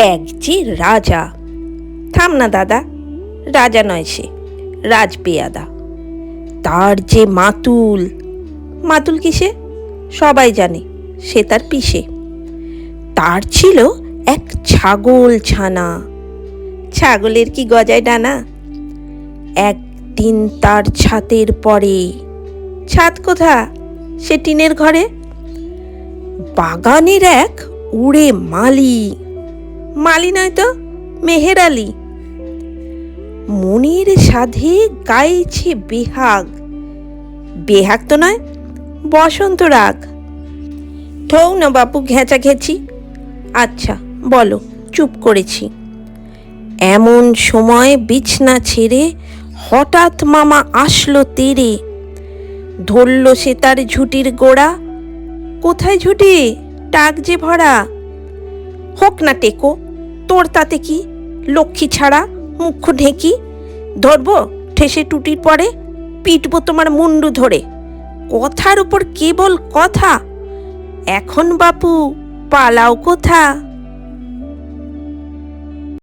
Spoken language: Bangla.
এক যে রাজা। থাম না দাদা, রাজা নয় সে, রাজপেয়াদা। তার যে মাতুল মাতুল কিসে সবাই জানে, সে তার পিসে। তার ছিল এক ছাগল ছানা। ছাগলের কি গজায় ডানা? একদিন তার ছাতের পরে। ছাদ কোথা সে টিনের ঘরে। বাগানের এক উড়ে মালি মালি নয় তো, মেহের আলী। মনের সাধে গাইছে বেহাগ। বেহাগ তো নয়, বসন্ত রাগ। ঠৌ না বাপু, ঘেঁচা ঘেঁচি। আচ্ছা বলো, চুপ করেছি। এমন সময় বিছনা ছেড়ে হঠাৎ মামা আসলো তেরে। ধরল সে তার ঝুটির গোড়া। কোথায় ঝুটি? টাক যে ভরা। হোক না টেকো তোর তাতে কি? লক্ষ্মী ছাড়া মুখ্য ঢেঁকি? ধরবো ঠেসে টুটির পরে, পিটবো তোমার মুন্ডু ধরে। কথার উপর কেবল কথা। এখন বাপু, পালাও কোথা?